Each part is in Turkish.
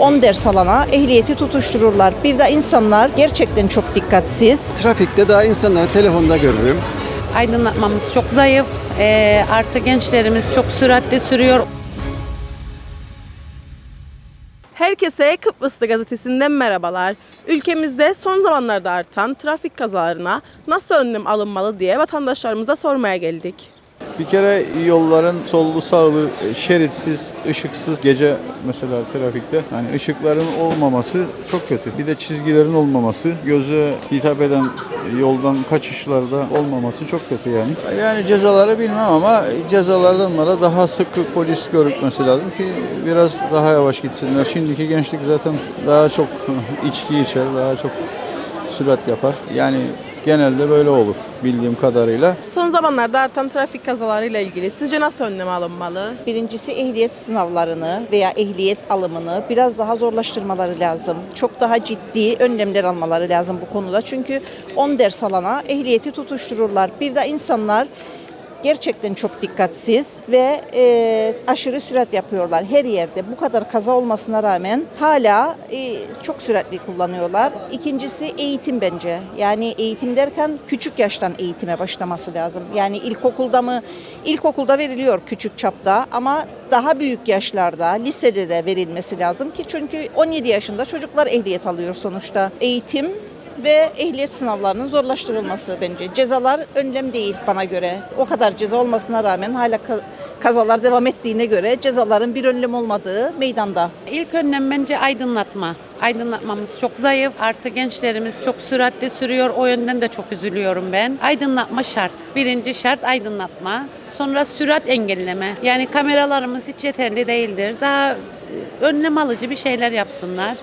10 ders alana ehliyeti tutuştururlar. Bir de insanlar gerçekten çok dikkatsiz. Trafikte daha insanları telefonda görürüm. aydınlatmamız çok zayıf. Ee, artı gençlerimiz çok süratli sürüyor. Herkese Kıbrıslı Gazetesi'nden merhabalar. Ülkemizde son zamanlarda artan trafik kazalarına nasıl önlem alınmalı diye vatandaşlarımıza sormaya geldik. Bir kere yolların sollu sağlı, e, şeritsiz, ışıksız gece mesela trafikte yani ışıkların olmaması çok kötü. Bir de çizgilerin olmaması, göze hitap eden yoldan kaçışlarda olmaması çok kötü yani. Yani cezaları bilmem ama cezalardan da daha sık polis görükmesi lazım ki biraz daha yavaş gitsinler. Şimdiki gençlik zaten daha çok içki içer, daha çok sürat yapar. Yani genelde böyle olur bildiğim kadarıyla. Son zamanlarda artan trafik kazalarıyla ilgili sizce nasıl önlem alınmalı? Birincisi ehliyet sınavlarını veya ehliyet alımını biraz daha zorlaştırmaları lazım. Çok daha ciddi önlemler almaları lazım bu konuda. Çünkü 10 ders alana ehliyeti tutuştururlar. Bir de insanlar gerçekten çok dikkatsiz ve e, aşırı sürat yapıyorlar her yerde. Bu kadar kaza olmasına rağmen hala e, çok süratli kullanıyorlar. İkincisi eğitim bence. Yani eğitim derken küçük yaştan eğitime başlaması lazım. Yani ilkokulda mı? İlkokulda veriliyor küçük çapta ama daha büyük yaşlarda, lisede de verilmesi lazım ki çünkü 17 yaşında çocuklar ehliyet alıyor sonuçta. Eğitim ve ehliyet sınavlarının zorlaştırılması bence. Cezalar önlem değil bana göre. O kadar ceza olmasına rağmen hala ka- kazalar devam ettiğine göre cezaların bir önlem olmadığı meydanda. İlk önlem bence aydınlatma. Aydınlatmamız çok zayıf. Artı gençlerimiz çok süratli sürüyor. O yönden de çok üzülüyorum ben. Aydınlatma şart. Birinci şart aydınlatma. Sonra sürat engelleme. Yani kameralarımız hiç yeterli değildir. Daha e, önlem alıcı bir şeyler yapsınlar.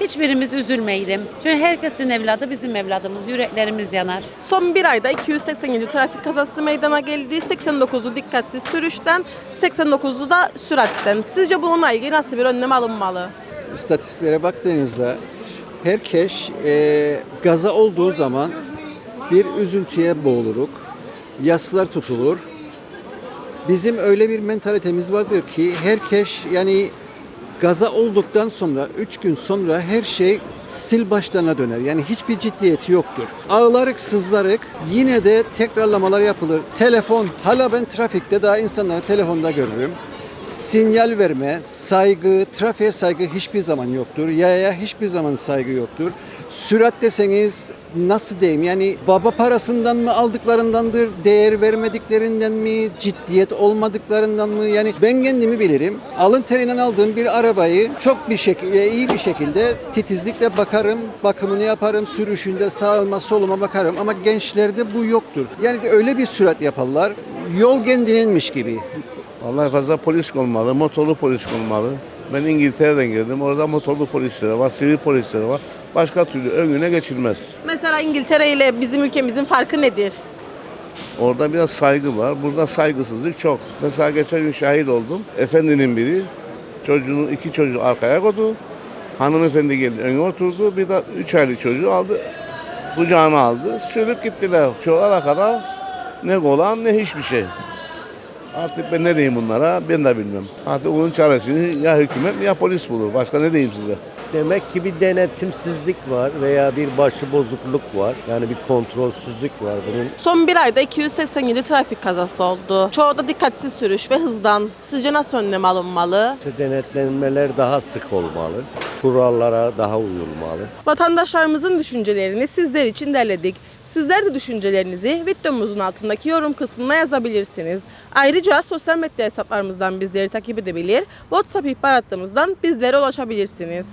Hiçbirimiz üzülmeyelim. Çünkü herkesin evladı bizim evladımız. Yüreklerimiz yanar. Son bir ayda 287 trafik kazası meydana geldi. 89'u dikkatsiz sürüşten, 89'u da süratten. Sizce bununla ilgili nasıl bir önlem alınmalı? İstatistiklere baktığınızda herkes e, gaza olduğu zaman bir üzüntüye boğuluruk, yaslar tutulur. Bizim öyle bir mentalitemiz vardır ki herkes yani gaza olduktan sonra 3 gün sonra her şey sil başlarına döner. Yani hiçbir ciddiyeti yoktur. Ağlarık sızlarık yine de tekrarlamalar yapılır. Telefon hala ben trafikte daha insanları telefonda görürüm. Sinyal verme, saygı, trafiğe saygı hiçbir zaman yoktur. Yaya hiçbir zaman saygı yoktur. Sürat deseniz nasıl diyeyim yani baba parasından mı aldıklarındandır, değer vermediklerinden mi, ciddiyet olmadıklarından mı? Yani ben kendimi bilirim. Alın terinden aldığım bir arabayı çok bir şekilde, iyi bir şekilde titizlikle bakarım, bakımını yaparım, sürüşünde sağıma soluma bakarım ama gençlerde bu yoktur. Yani öyle bir sürat yaparlar, yol kendinenmiş gibi. Vallahi fazla polis olmalı, motorlu polis olmalı. Ben İngiltere'den geldim. Orada motorlu polisleri var, sivil polisleri var. Başka türlü önüne geçilmez. Mesela İngiltere ile bizim ülkemizin farkı nedir? Orada biraz saygı var. Burada saygısızlık çok. Mesela geçen gün şahit oldum. Efendinin biri çocuğunu iki çocuğu arkaya koydu. Hanımefendi geldi öne oturdu. Bir de üç aylık çocuğu aldı. Kucağına aldı. Sürüp gittiler. Çok kadar ne kolan ne hiçbir şey. Artık ben ne diyeyim bunlara ben de bilmem. Artık onun çaresini ya hükümet ya polis bulur. Başka ne diyeyim size? Demek ki bir denetimsizlik var veya bir başıbozukluk var. Yani bir kontrolsüzlük var bunun. Son bir ayda 287 trafik kazası oldu. Çoğu da dikkatsiz sürüş ve hızdan. Sizce nasıl önlem alınmalı? İşte denetlenmeler daha sık olmalı. Kurallara daha uyulmalı. Vatandaşlarımızın düşüncelerini sizler için derledik. Sizler de düşüncelerinizi videomuzun altındaki yorum kısmına yazabilirsiniz. Ayrıca sosyal medya hesaplarımızdan bizleri takip edebilir, WhatsApp ihbar hattımızdan bizlere ulaşabilirsiniz.